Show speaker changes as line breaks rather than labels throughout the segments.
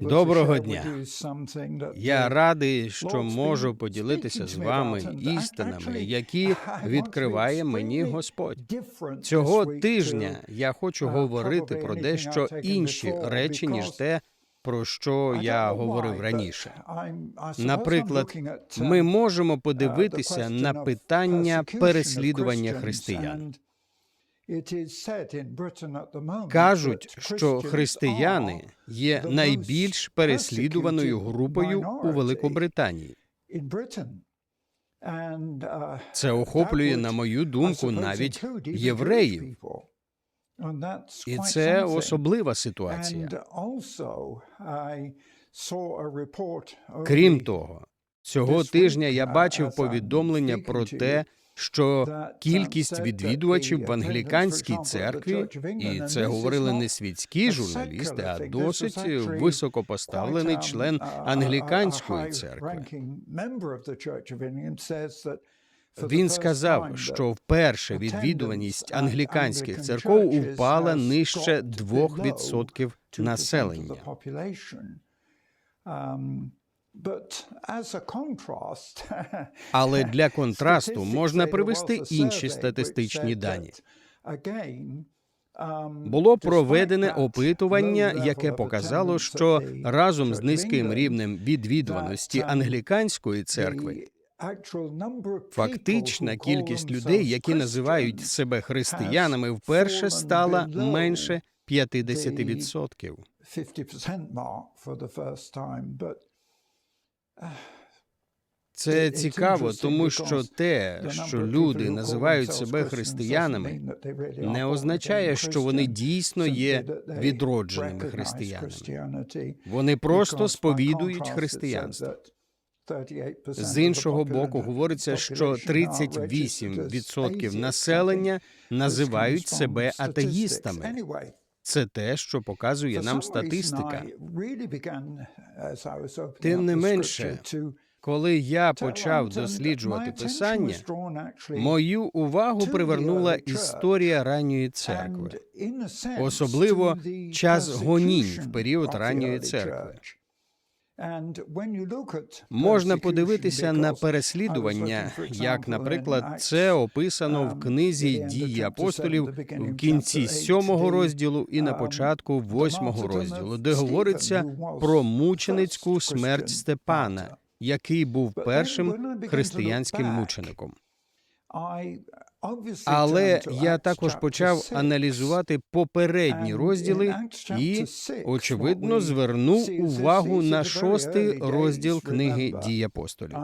Доброго дня. Я радий, що можу поділитися з вами істинами, які відкриває мені Господь. Цього тижня я хочу говорити про дещо інші речі, ніж те, про що я говорив раніше. Наприклад, ми можемо подивитися на питання переслідування християн. Кажуть, що християни є найбільш переслідуваною групою у Великобританії. Це охоплює, на мою думку, навіть євреїв. І це особлива ситуація. Крім того, цього тижня я бачив повідомлення про те, що кількість відвідувачів в англіканській церкві, і це говорили не світські журналісти, а досить високопоставлений член англіканської церкви. Він сказав, що вперше відвідуваність англіканських церков упала нижче 2% населення. Але для контрасту можна привести інші статистичні дані. Було проведене опитування, яке показало, що разом з низьким рівнем відвідуваності англіканської церкви фактична кількість людей, які називають себе християнами, вперше стала менше 50%. Це цікаво, тому що те, що люди називають себе християнами, не означає, що вони дійсно є відродженими християнами. Вони просто сповідують християнство. З іншого боку, говориться, що 38% населення називають себе атеїстами. Це те, що показує нам статистика. Тим не менше, коли я почав досліджувати писання, мою увагу привернула історія ранньої церкви, особливо час гонінь в період ранньої церкви. Можна подивитися на переслідування, як, наприклад, це описано в книзі дії апостолів в кінці сьомого розділу і на початку восьмого розділу, де говориться про мученицьку смерть Степана, який був першим християнським мучеником. Але я також почав аналізувати попередні розділи і, очевидно, звернув увагу на шостий розділ книги дій апостолів.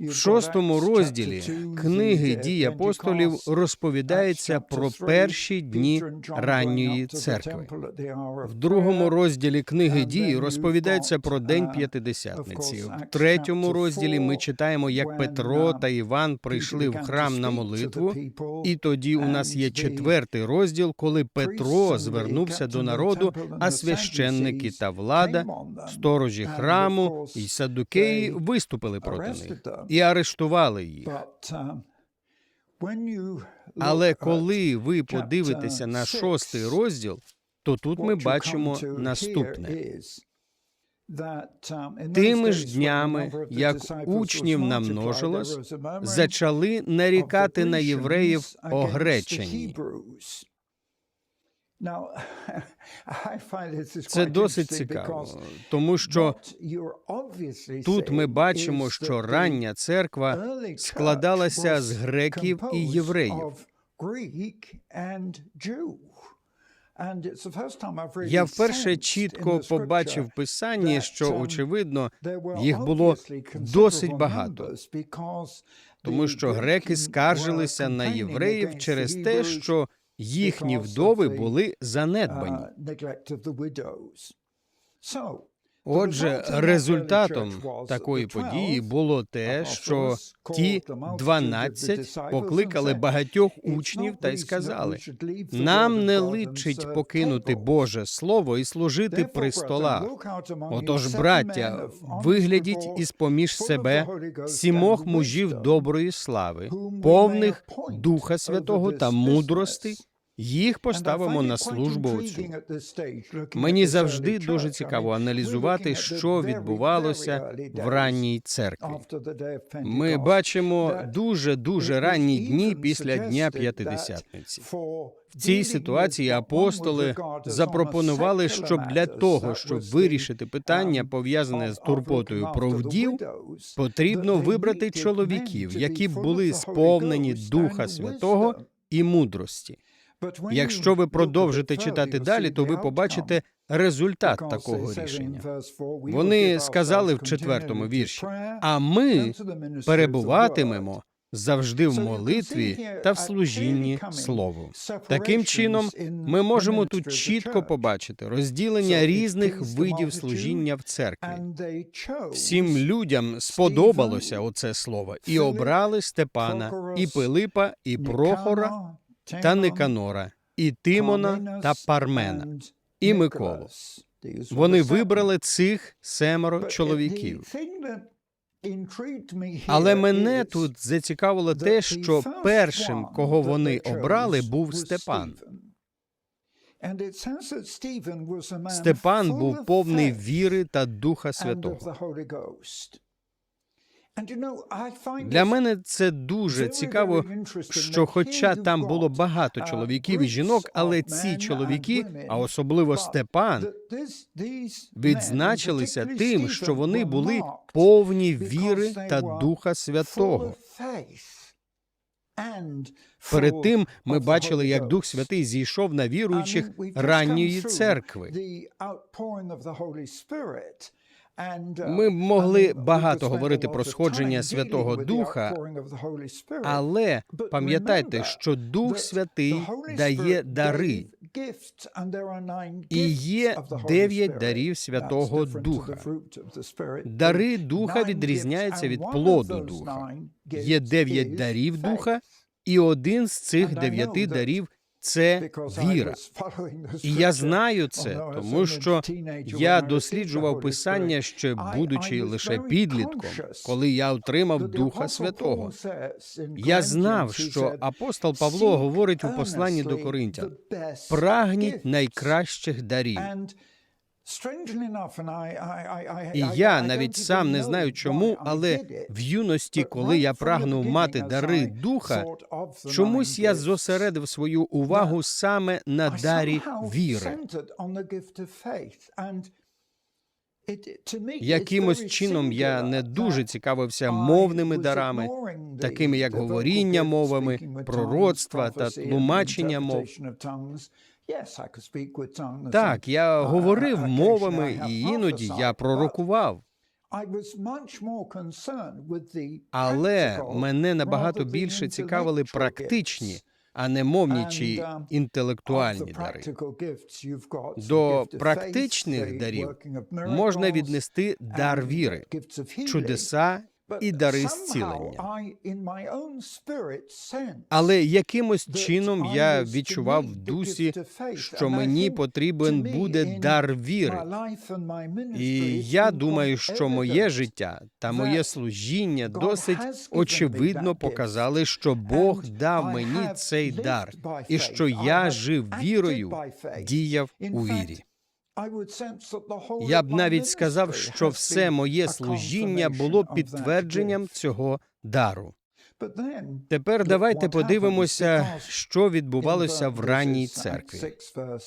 В шостому розділі книги дій апостолів розповідається про перші дні ранньої церкви. В другому розділі книги дій розповідається про день п'ятидесятниці. В третьому розділі ми читаємо, як Петро та Іван прийшли в храм на молитву. І тоді у нас є четвертий розділ, коли Петро звернувся до народу, а священники та влада, сторожі храму і садукеї виступили проти них і арештували їх. Але коли ви подивитеся на шостий розділ, то тут ми бачимо наступне. Тими ж днями, як учнів намножилось, зачали нарікати на євреїв огречені. Це досить цікаво, тому що тут ми бачимо, що рання церква складалася з греків і євреїв. Я вперше чітко побачив в писанні, що очевидно їх було досить багато, тому що греки скаржилися на євреїв через те, що їхні вдови були занедбані. Отже, результатом такої події було те, що ті 12 покликали багатьох учнів та й сказали: нам не личить покинути Боже Слово і служити при столах. Отож, браття, виглядіть із поміж себе сімох мужів доброї слави, повних Духа Святого та мудрости їх поставимо на службу отцю. Мені завжди дуже цікаво аналізувати, що відбувалося в ранній церкві. Ми бачимо дуже дуже ранні дні після Дня П'ятидесятниці. В цій ситуації апостоли запропонували, щоб для того, щоб вирішити питання, пов'язане з турботою про вдів, потрібно вибрати чоловіків, які були сповнені Духа Святого і мудрості. Якщо ви продовжите читати далі, то ви побачите результат такого рішення. Вони сказали в четвертому вірші: а ми перебуватимемо завжди в молитві та в служінні слову. Таким чином, ми можемо тут чітко побачити розділення різних видів служіння в церкві. Всім людям сподобалося оце слово, і обрали Степана, і Пилипа, і Прохора та Никанора, і Тимона та Пармена, і Миколу. Вони вибрали цих семеро чоловіків. Але мене тут зацікавило те, що першим, кого вони обрали, був Степан. Степан був повний віри та Духа Святого. Для мене це дуже цікаво, що, хоча там було багато чоловіків і жінок, але ці чоловіки, а особливо Степан, відзначилися тим, що вони були повні віри та Духа Святого. Перед тим ми бачили, як Дух Святий зійшов на віруючих ранньої церкви. Ми б могли багато говорити про сходження Святого Духа, але пам'ятайте, що Дух Святий дає дари, і є дев'ять дарів Святого Духа. Дари Духа відрізняються від плоду Духа. Є дев'ять дарів Духа, і один з цих дев'яти дарів це віра. І я знаю це, тому що я досліджував писання ще будучи лише підлітком, коли я отримав Духа Святого. Я знав, що апостол Павло говорить у посланні до Коринтян: прагніть найкращих дарів. І я навіть сам не знаю чому, але в юності, коли я прагнув мати дари духа, чомусь я зосередив свою увагу саме на дарі віри. Якимось чином я не дуже цікавився мовними дарами, такими як говоріння мовами, пророцтва та тлумачення мов. Так, я говорив мовами, і іноді я пророкував. Але мене набагато більше цікавили практичні, а не мовні чи інтелектуальні дари. До практичних дарів можна віднести дар віри, чудеса і дари зцілення. Але якимось чином я відчував в дусі, що мені потрібен буде дар віри. І я думаю, що моє життя та моє служіння досить очевидно показали, що Бог дав мені цей дар, і що я жив вірою, діяв у вірі. Я б навіть сказав, що все моє служіння було підтвердженням цього дару. Тепер давайте подивимося, що відбувалося в ранній церкві.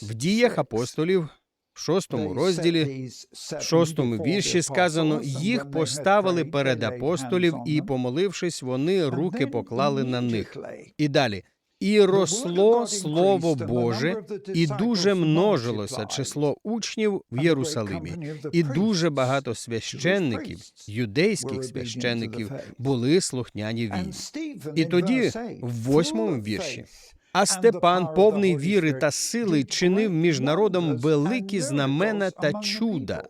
В діях апостолів, в шостому розділі, в шостому вірші сказано: їх поставили перед апостолів, і, помолившись, вони руки поклали на них. І далі. І росло Слово Боже, і дуже множилося число учнів в Єрусалимі, і дуже багато священників, юдейських священників, були слухняні він. І тоді, в восьмому вірші, а Степан, повний віри та сили, чинив між народом великі знамена та чуда.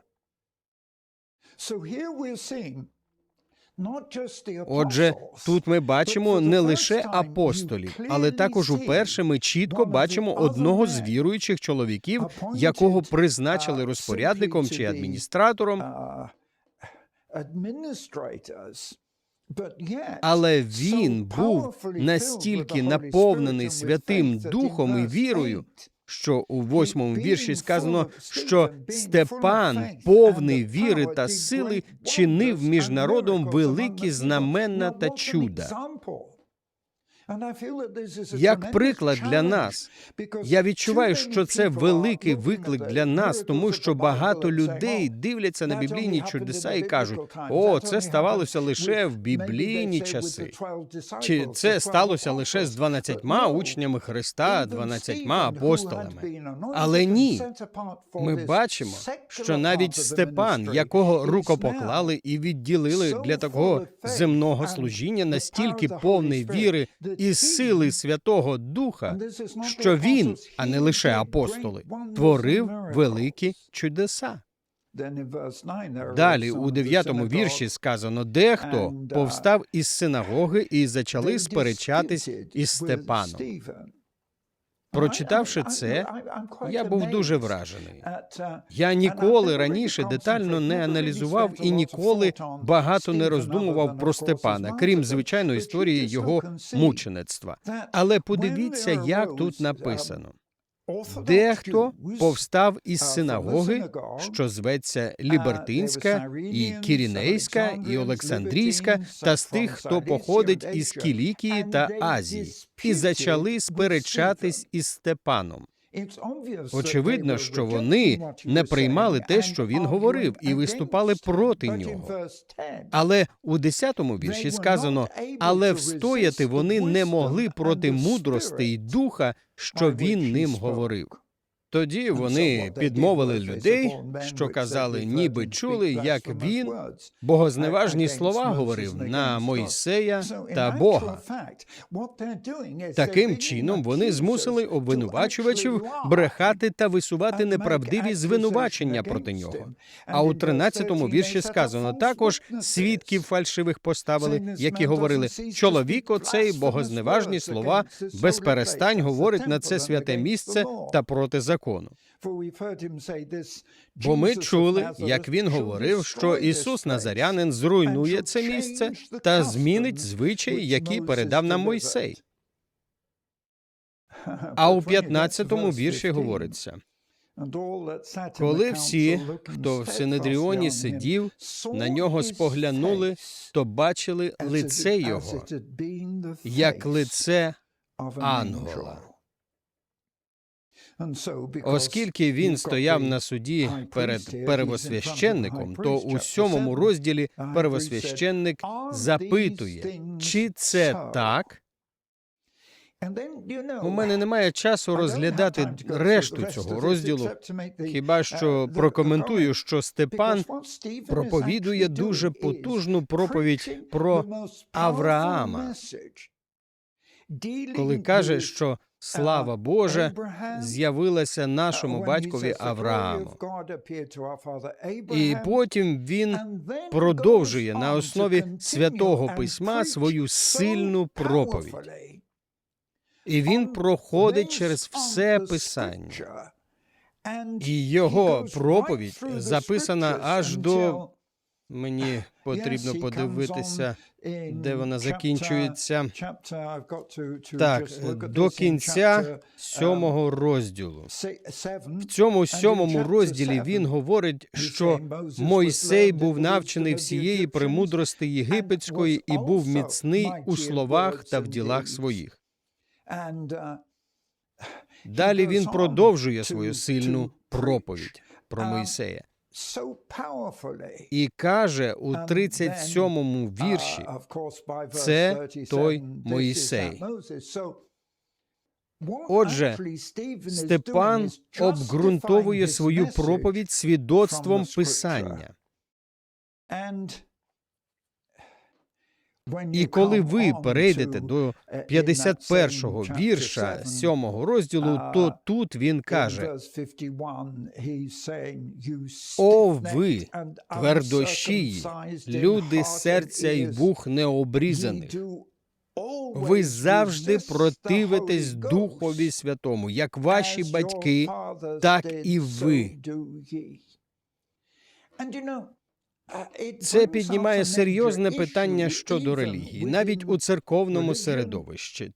Отже, тут ми бачимо не лише апостолів, але також уперше ми чітко бачимо одного з віруючих чоловіків, якого призначили розпорядником чи адміністратором. Але він був настільки наповнений Святим Духом і вірою, що у восьмому вірші сказано, що Степан, повний віри та сили, чинив між народом великі знаменна та чуда. Як приклад для нас, я відчуваю, що це великий виклик для нас, тому що багато людей дивляться на біблійні чудеса і кажуть: о, це ставалося лише в біблійні часи. Чи це сталося лише з дванадцятьма учнями Христа, дванадцятьма апостолами? Але ні, ми бачимо, що навіть Степан, якого рукопоклали і відділили для такого земного служіння, настільки повний віри і сили Святого Духа, що він, а не лише апостоли, творив великі чудеса. Далі у дев'ятому вірші сказано: дехто повстав із синагоги і зачали сперечатись із Степаном. Прочитавши це, я був дуже вражений. Я ніколи раніше детально не аналізував і ніколи багато не роздумував про Степана, крім звичайної історії його мучеництва. Але подивіться, як тут написано. Дехто повстав із синагоги, що зветься Лібертинська, і Кірінейська, і Олександрійська, та з тих, хто походить із Кілікії та Азії, і зачали сперечатись із Степаном. Очевидно, що вони не приймали те, що він говорив, і виступали проти нього. Але у 10-му вірші сказано: але встояти вони не могли проти мудрости й духа, що він ним говорив. Тоді вони підмовили людей, що казали, ніби чули, як він богозневажні слова говорив на Мойсея та Бога. Таким чином вони змусили обвинувачувачів брехати та висувати неправдиві звинувачення проти нього. А у 13-му вірші сказано також свідків фальшивих поставили, які говорили: чоловік оцей богозневажні слова без перестань говорить на це святе місце та проти закону. Бо ми чули, як він говорив, що Ісус Назарянин зруйнує це місце та змінить звичаї, які передав нам Мойсей. А у 15-му вірші говориться: коли всі, хто в Синедріоні сидів, на нього споглянули, то бачили лице його, як лице ангела. Оскільки він стояв на суді перед первосвященником, то у сьомому розділі первосвященник запитує, чи це так? У мене немає часу розглядати решту цього розділу, хіба що прокоментую, що Степан проповідує дуже потужну проповідь про Авраама, коли каже, що слава Божа з'явилася нашому батькові Аврааму. І потім він продовжує на основі святого письма свою сильну проповідь. І він проходить через все писання. І його проповідь записана аж до мені потрібно подивитися, де вона закінчується. Так, до кінця сьомого розділу. В цьому сьомому розділі він говорить, що Мойсей був навчений всієї премудрости єгипетської і був міцний у словах та в ділах своїх. Далі він продовжує свою сильну проповідь про Мойсея. І каже у 37-му вірші, це той Моїсей. Отже, Степан обґрунтовує свою проповідь свідоцтвом Писання. І коли ви перейдете до 51-го вірша 7-го розділу, то тут він каже: О, ви, твердощії, люди серця й вух необрізаних, ви завжди противитесь Духові Святому, як ваші батьки, так і ви. Це піднімає серйозне питання щодо релігії, навіть у церковному середовищі.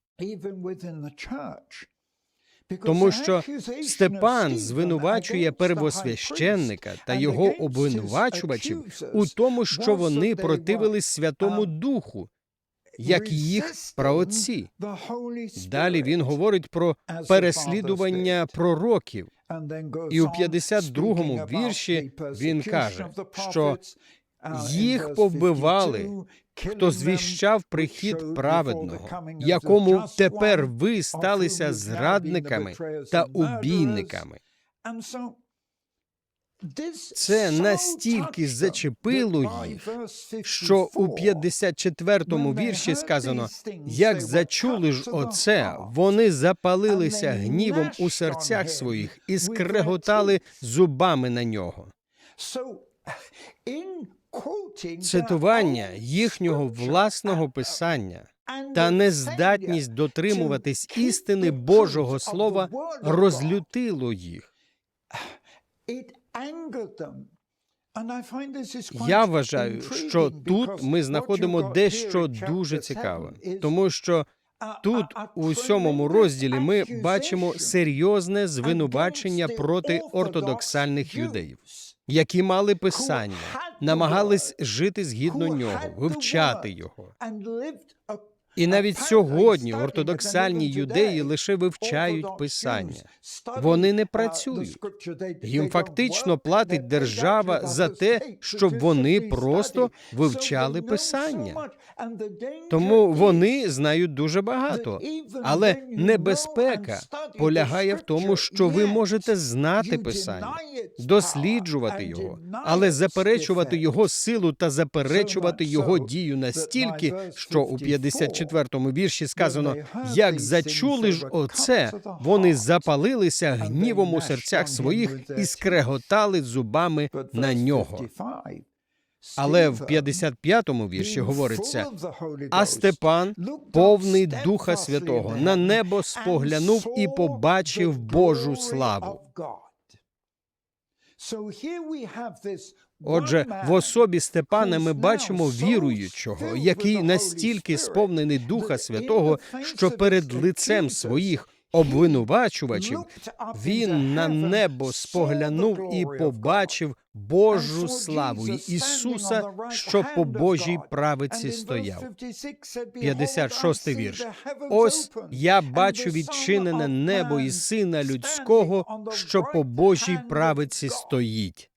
Тому що Степан звинувачує первосвященника та його обвинувачувачів у тому, що вони противились Святому Духу, як їх праотці. Далі він говорить про переслідування пророків. І у 52-му вірші він каже, що їх повбивали, хто звіщав прихід праведного, якому тепер ви сталися зрадниками та убійниками. Це настільки зачепило їх, що у 54-му вірші сказано: як зачули ж оце, вони запалилися гнівом у серцях своїх і скреготали зубами на нього. Цитування їхнього власного писання та нездатність дотримуватись істини Божого Слова розлютило їх. Я вважаю, що тут ми знаходимо дещо дуже цікаве, тому що тут у сьомому розділі ми бачимо серйозне звинувачення проти ортодоксальних юдеїв, які мали писання, намагались жити згідно нього, вивчати його. І навіть сьогодні ортодоксальні юдеї лише вивчають писання. Вони не працюють. Їм фактично платить держава за те, щоб вони просто вивчали писання. Тому вони знають дуже багато. Але небезпека полягає в тому, що ви можете знати писання, досліджувати його, але заперечувати його силу та заперечувати його дію настільки, що у 54-му вірші сказано: як зачули ж оце, вони запалилися гнівом у серцях своїх і скреготали зубами на нього. Але в 55-му вірші говориться: а Степан, повний Духа Святого, на небо споглянув і побачив Божу славу. Отже, в особі Степана ми бачимо віруючого, який настільки сповнений Духа Святого, що перед лицем своїх обвинувачувачів він на небо споглянув і побачив Божу славу Ісуса, що по Божій правиці стояв. 56-й вірш. Ось я бачу відчинене небо і сина людського, що по Божій правиці стоїть.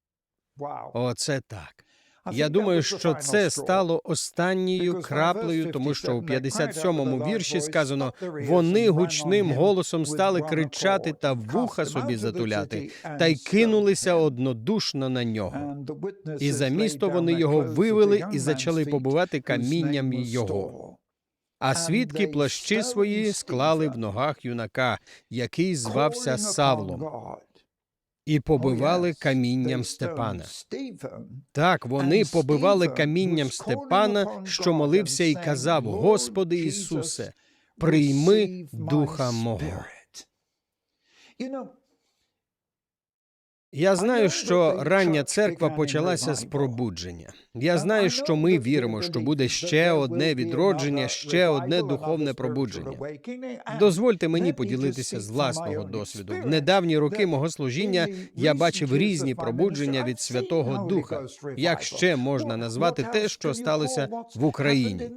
Оце так. Я думаю, що це стало останньою краплею, тому що у 57-му вірші сказано: вони гучним голосом стали кричати та вуха собі затуляти, та й кинулися однодушно на нього. І за місто вони його вивели і зачали побивати камінням його. А свідки плащі свої склали в ногах юнака, який звався Савлом, і побивали камінням Степана. Так, вони побивали камінням Степана, що молився і казав: Господи Ісусе, прийми духа мого. Я знаю, що рання церква почалася з пробудження. Я знаю, що ми віримо, що буде ще одне відродження, ще одне духовне пробудження. Дозвольте мені поділитися з власного досвіду. В недавні роки мого служіння я бачив різні пробудження від Святого Духа. Як ще можна назвати те, що сталося в Україні?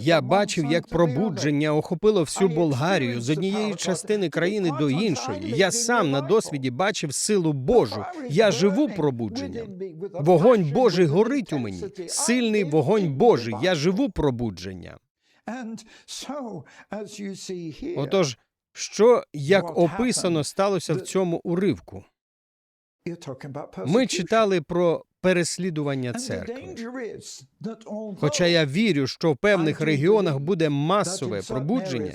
Я бачив, як пробудження охопило всю Болгарію з однієї частини країни до іншої. Я сам на досвіді бачив силу Божу. Я живу пробудженням. Вогонь Божий горить у мені. Сильний вогонь Божий. Я живу пробудженням. Отож, що як описано сталося в цьому уривку? Ми читали про переслідування церкви. Хоча я вірю, що в певних регіонах буде масове пробудження,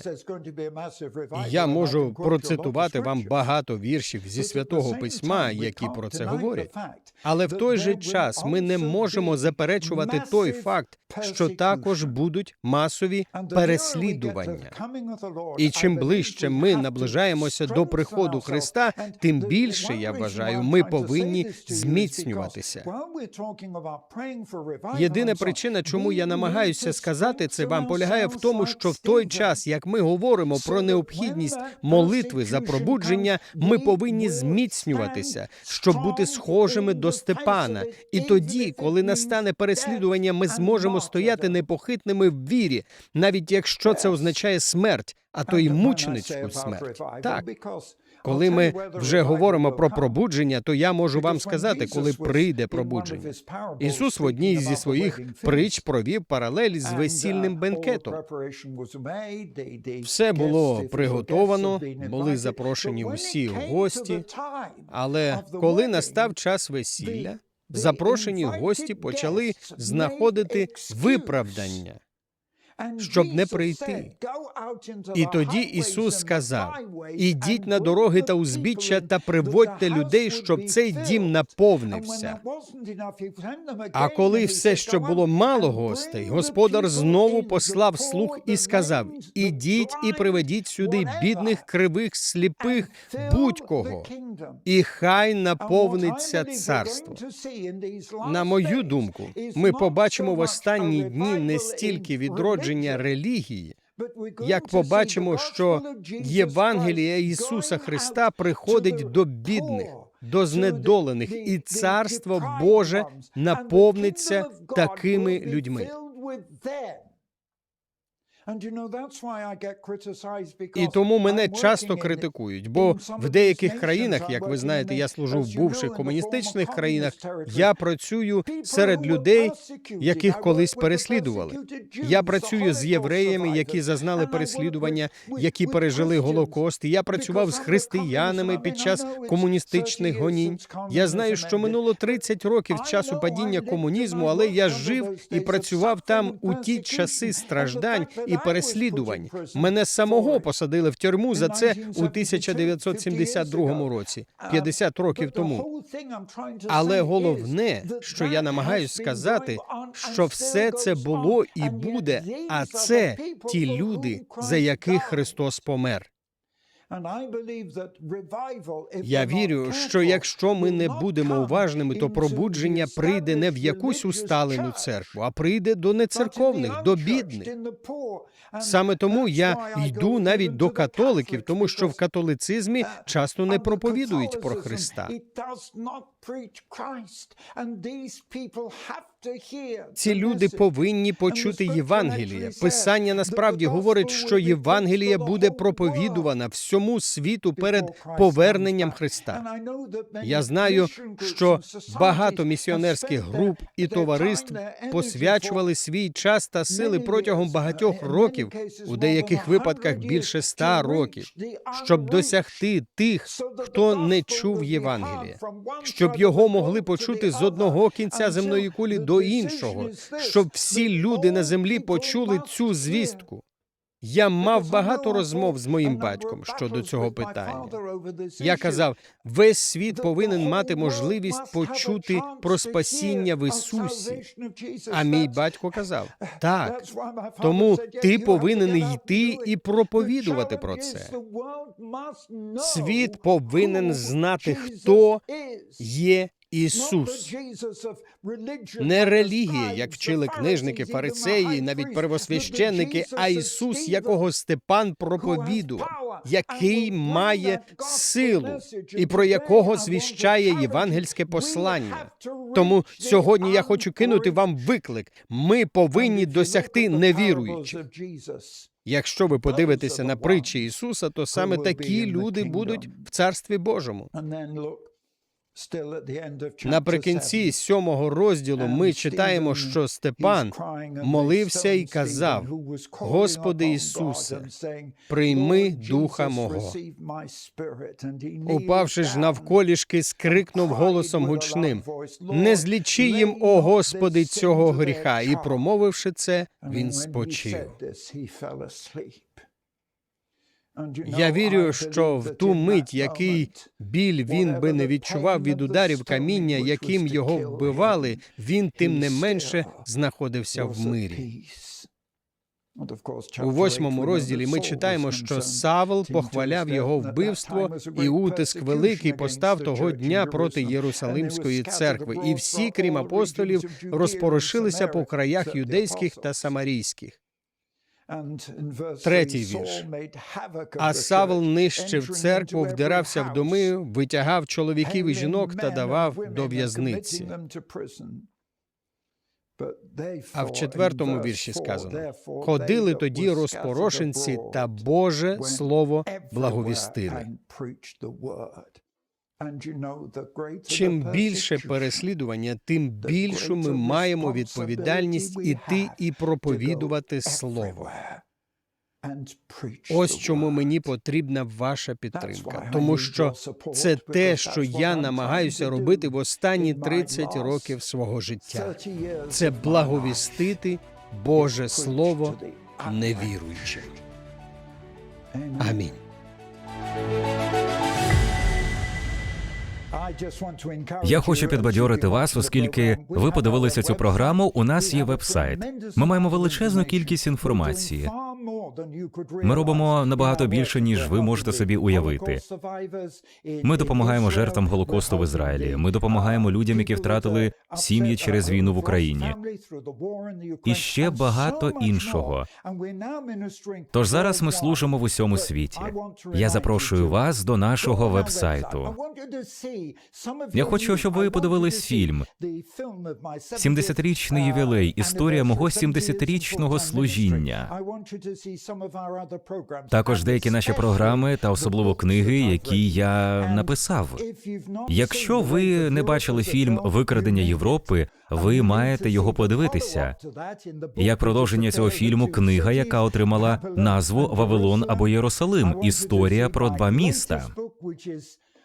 і я можу процитувати вам багато віршів зі святого письма, які про це говорять. Але в той же час ми не можемо заперечувати той факт, що також будуть масові переслідування. І чим ближче ми наближаємося до приходу Христа, тим більше я вважаю, ми повинні зміцнюватися. Єдина причина, чому я намагаюся сказати це вам, полягає в тому, що в той час, як ми говоримо про необхідність молитви за пробудження, ми повинні зміцнюватися, щоб бути схожими до Степана. І тоді, коли настане переслідування, ми зможемо стояти непохитними в вірі, навіть якщо це означає смерть, а то й мученицьку смерть. Так. Коли ми вже говоримо про пробудження, то я можу вам сказати, коли прийде пробудження. Ісус в одній зі своїх притч провів паралель з весільним бенкетом. Все було приготовано, були запрошені усі гості. Але коли настав час весілля, запрошені гості почали знаходити виправдання, щоб не прийти. І тоді Ісус сказав: ідіть на дороги та узбіччя та приводьте людей, щоб цей дім наповнився. А коли все ще було мало гостей, господар знову послав слух і сказав: Ідіть і приведіть сюди бідних, кривих, сліпих, будь-кого, і хай наповниться царство. На мою думку, ми побачимо в останні дні не стільки відродження релігії, як побачимо, що Євангелія Ісуса Христа приходить до бідних, до знедолених, і Царство Боже наповниться такими людьми. І тому мене часто критикують, бо в деяких країнах, як ви знаєте, я служу в бувших комуністичних країнах. Я працюю серед людей, яких колись переслідували. Я працюю з євреями, які зазнали переслідування, які пережили голокост. Я працював з християнами під час комуністичних гонінь. Я знаю, що минуло 30 років часу падіння комунізму, але я жив і працював там у ті часи страждань і переслідувань. Мене самого посадили в тюрму за це у 1972 році, 50 років тому. Але головне, що я намагаюсь сказати, що все це було і буде, а це ті люди, за яких Христос помер. Я вірю, що якщо ми не будемо уважними, то пробудження прийде не в якусь усталену церкву, а прийде до нецерковних, до бідних. Саме тому я йду навіть до католиків, тому що в католицизмі часто не проповідують про Христа. Ці люди повинні почути Євангеліє. Писання насправді говорить, що Євангеліє буде проповідувана всьому світу перед поверненням Христа. Я знаю, що багато місіонерських груп і товариств посвячували свій час та сили протягом багатьох років, у деяких випадках більше ста років, щоб досягти тих, хто не чув Євангелія, щоб його могли почути з одного кінця земної кулі до іншого, щоб всі люди на землі почули цю звістку. Я мав багато розмов з моїм батьком щодо цього питання. Я казав, весь світ повинен мати можливість почути про спасіння в Ісусі. А мій батько казав, так, тому ти повинен йти і проповідувати про це. Світ повинен знати, хто є Ісус. Не релігія, як вчили книжники, фарисеї, навіть первосвященники, а Ісус, якого Степан проповідував, який має силу і про якого звіщає євангельське послання. Тому сьогодні я хочу кинути вам виклик. Ми повинні досягти невіруючих. Якщо ви подивитеся на притчі Ісуса, то саме такі люди будуть в Царстві Божому. Наприкінці сьомого розділу ми читаємо, що Степан молився і казав: Господи Ісусе, прийми духа мого. Упавши ж навколішки, скрикнув голосом гучним: Не злічи їм, о Господи, цього гріха. І промовивши це, він спочив. Я вірю, що в ту мить, який біль він би не відчував від ударів каміння, яким його вбивали, він тим не менше знаходився в мирі. У восьмому розділі ми читаємо, що Савл похваляв його вбивство, і утиск великий постав того дня проти Єрусалимської церкви, і всі, крім апостолів, розпорошилися по краях юдейських та самарійських.
Третій вірш.
А Савл нищив церкву, вдирався в доми, витягав чоловіків і жінок та давав до в'язниці. А в четвертому вірші сказано: ходили тоді розпорошенці та Боже Слово благовістили. Чим більше переслідування, тим більшу ми маємо відповідальність іти і проповідувати слово. Ось чому мені потрібна ваша підтримка, тому що це те, що я намагаюся робити в останні 30 років свого життя. Це благовістити Боже Слово невіруючим. Амінь.
Я хочу підбадьорити вас, оскільки ви подивилися цю програму. У нас є веб-сайт. Ми маємо величезну кількість інформації. Ми робимо набагато більше, ніж ви можете собі уявити. Ми допомагаємо жертвам голокосту в Ізраїлі. Ми допомагаємо людям, які втратили сім'ї через війну в Україні. І ще багато іншого. Тож зараз ми служимо в усьому світі. Я запрошую вас до нашого веб-сайту. Я хочу, щоб ви подивились фільм. 70-річний ювілей. Історія мого 70-річного служіння. Також деякі наші програми та особливо книги, які я написав. Якщо ви не бачили фільм Викрадення Європи, ви маєте його подивитися. Як продовження цього фільму, книга, яка отримала назву Вавилон або Єрусалим. Історія про два міста.